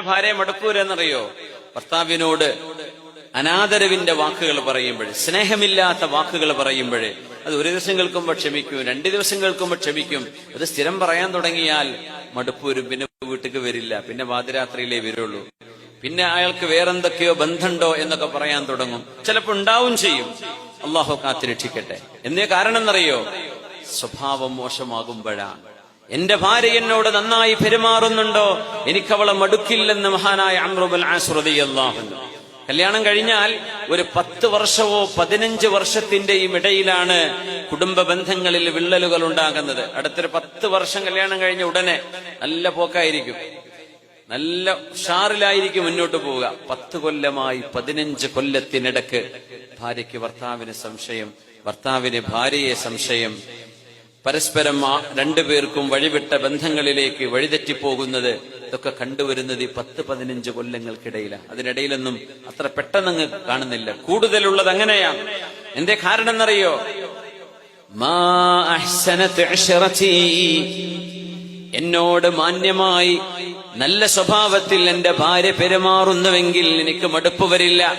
ഭാര്യ മടക്കൂരെന്നറിയോ ഭർത്താവിനോട് അനാദരവിന്റെ വാക്കുകൾ പറയുമ്പോൾ സ്നേഹമില്ലാത്ത വാക്കുകൾ പറയുമ്പോൾ അത് ഒരു ദിവസം കേൾക്കുമ്പോൾ ക്ഷമിക്കും രണ്ട് ദിവസം കേൾക്കുമ്പോൾ ക്ഷമിക്കും. അത് സ്ഥിരം പറയാൻ തുടങ്ങിയാൽ മടുപ്പൂരും പിന്നെ വീട്ടിലേക്ക് വരില്ല. പിന്നെ പാതിരാത്രിയിലേ വരുള്ളൂ. പിന്നെ അയാൾക്ക് വേറെന്തൊക്കെയോ ബന്ധമുണ്ടോ എന്നൊക്കെ പറയാൻ തുടങ്ങും. ചിലപ്പോൾ ഉണ്ടാവും ചെയ്യും. അള്ളാഹു കാത്തിരക്ഷിക്കട്ടെ എന്നേ കാരണം എന്നറിയോ സ്വഭാവം മോശമാകുമ്പോഴാണ്. എന്റെ ഭാര്യ എന്നോട് നന്നായി പെരുമാറുന്നുണ്ടോ? എനിക്ക് അവളെ മടുക്കില്ലെന്ന് മഹാനായ അമ്രുബൽ ആശ്രതി അള്ളാഹു കല്യാണം കഴിഞ്ഞാൽ ഒരു പത്ത് വർഷമോ പതിനഞ്ച് വർഷത്തിന്റെയും ഇടയിലാണ് കുടുംബ ബന്ധങ്ങളിൽ വിള്ളലുകൾ ഉണ്ടാകുന്നത്. അടുത്തൊരു പത്ത് വർഷം കല്യാണം കഴിഞ്ഞ ഉടനെ നല്ല പോക്കായിരിക്കും. നല്ല ഉഷാറിലായിരിക്കും മുന്നോട്ട് പോവുക. പത്ത് കൊല്ലമായി പതിനഞ്ച് കൊല്ലത്തിനിടക്ക് ഭാര്യയ്ക്ക് ഭർത്താവിന് സംശയം ഭർത്താവിന് ഭാര്യയെ സംശയം പരസ്പരം ആ രണ്ടുപേർക്കും വഴിവിട്ട ബന്ധങ്ങളിലേക്ക് വഴിതെറ്റിപ്പോകുന്നത് ഇതൊക്കെ കണ്ടുവരുന്നത് ഈ പത്ത് പതിനഞ്ച് കൊല്ലങ്ങൾക്കിടയിലാണ്. അതിനിടയിലൊന്നും അത്ര പെട്ടെന്ന് കാണുന്നില്ല. കൂടുതലുള്ളത് അങ്ങനെയാണ്. എന്തേ കാരണം എന്നറിയോ. എന്നോട് മാന്യമായി നല്ല സ്വഭാവത്തിൽ എന്റെ ഭാര്യ പെരുമാറുന്നുവെങ്കിൽ എനിക്ക് മടുപ്പ് വരില്ല.